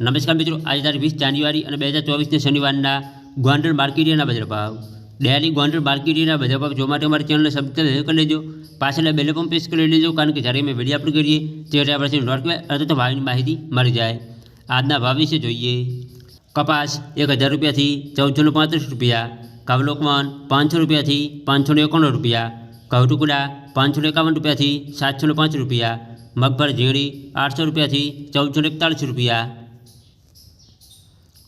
નમસ્કાર મિત્રો આજે તારીખ વીસ જાન્યુઆરી અને બે હજાર ચોવીસને શનિવારના ગોંડલ માર્કેટિયાના બજાર ભાવ ડેલી ગોંડલ માર્કેટિયાના બજાર ભાવ જોવા માટે અમારી ચેનલને સબસ્ક્રાઈબ કરી લેજો પાછળના બેલે પણ પ્રેસ કરી લેજો કારણ કે જ્યારે અમે વિડીયો અપલોડ કરીએ ત્યારે આપણે નોટ અથવા તો ભાવની માહિતી મળી જાય આજના ભાવ વિશે જોઈએ કપાસ એક હજાર રૂપિયાથી ચૌદસો ને પાંત્રીસ રૂપિયા કવલોકવાન પાંચસો રૂપિયાથી પાંચસો ને એકાણું રૂપિયા ઘઉં ટુકડા પાંચસો ને એકાવન રૂપિયાથી સાતસો ને પાંચ રૂપિયા મગફળી ઝીણી આઠસો રૂપિયાથી ચૌદસો ને એકતાળીસ રૂપિયા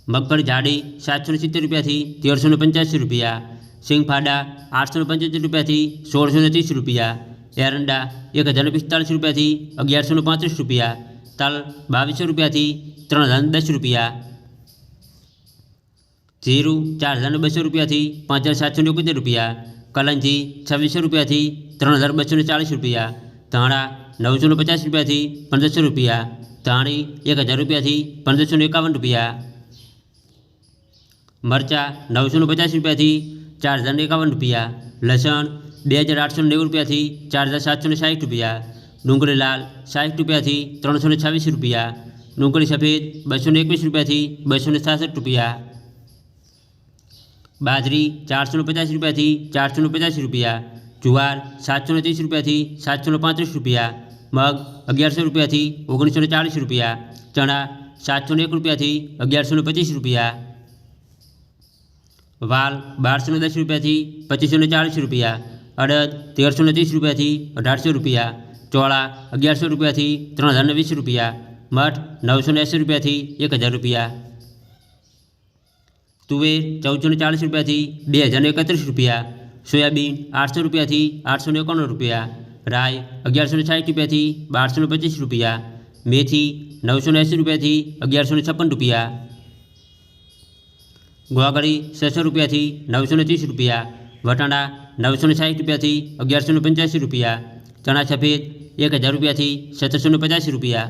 મગફળી જાડી સાતસો ને સિત્તેર રૂપિયાથી તેરસો ને પંચ્યાસી રૂપિયા સિંગફાડા આઠસો ને પંચોતેર રૂપિયાથી સોળસો ને ત્રીસ રૂપિયા એરંડા એક હજાર ને પિસ્તાળીસ રૂપિયાથી અગિયારસો ને પાંત્રીસ રૂપિયા તલ બાવીસો રૂપિયાથી ત્રણ હજાર ને દસ રૂપિયા જીરું ચાર હજાર ને બસો રૂપિયાથી પાંચ હજાર સાતસો ને એકોતેર રૂપિયા કલંજી છવ્વીસો રૂપિયાથી ત્રણ હજાર બસો ને ચાળીસ રૂપિયા ધાણા નવસો ને પચાસ રૂપિયાથી પંદરસો રૂપિયા ધાણી એક હજાર રૂપિયાથી પંદરસો ને એકાવન રૂપિયા મરચાં નવસો ને પચાસ રૂપિયાથી ચાર હજાર ને એકાવન રૂપિયા લસણ બે હજાર આઠસો ને નેવું રૂપિયાથી ચાર હજાર સાતસો ને સાઠ રૂપિયા ડુંગળી લાલ સાઠ રૂપિયાથી ત્રણસો ને છવ્વીસ રૂપિયા ડુંગળી સફેદ બસો ને એકવીસ રૂપિયાથી બસો ને છાસઠ રૂપિયા બાજરી ચારસો ને પચાસ રૂપિયાથી ચારસો ને પચાસ રૂપિયા જુવાર સાતસો ને ત્રીસ રૂપિયાથી સાતસો ને પાંત્રીસ રૂપિયા મગ અગિયારસો રૂપિયાથી ઓગણીસો ને ચાળીસ રૂપિયા ચણા સાતસો ને એક રૂપિયાથી અગિયારસો ને પચીસ રૂપિયા વાલ બારસો ને દસ રૂપિયાથી પચીસો ને ચાળીસ રૂપિયા અડદ તેરસો ને ત્રીસ રૂપિયાથી અઢારસો રૂપિયા ચોળા અગિયારસો રૂપિયાથી ત્રણ હજાર ને વીસ રૂપિયા મઠ નવસો ને એંસી રૂપિયાથી એક હજાર રૂપિયા તુવેર ચૌદસો ને ચાળીસ રૂપિયાથી બે હજાર ને એકત્રીસ રૂપિયા સોયાબીન આઠસો રૂપિયાથી આઠસો ને એકાણું રૂપિયા રાય અગિયારસો ને સાઠ રૂપિયાથી બારસો ને પચીસ રૂપિયા મેથી નવસો ને એંસી રૂપિયાથી અગિયારસો ને છપ્પન રૂપિયા ગોવાગળી છસો રૂપિયાથી નવસો ને ત્રીસ રૂપિયા વટાણા નવસો ને સાઠ રૂપિયાથી અગિયારસો ને પંચ્યાસી રૂપિયા ચણા સફેદ એક હજાર રૂપિયાથી સત્તરસો ને પચાસી રૂપિયા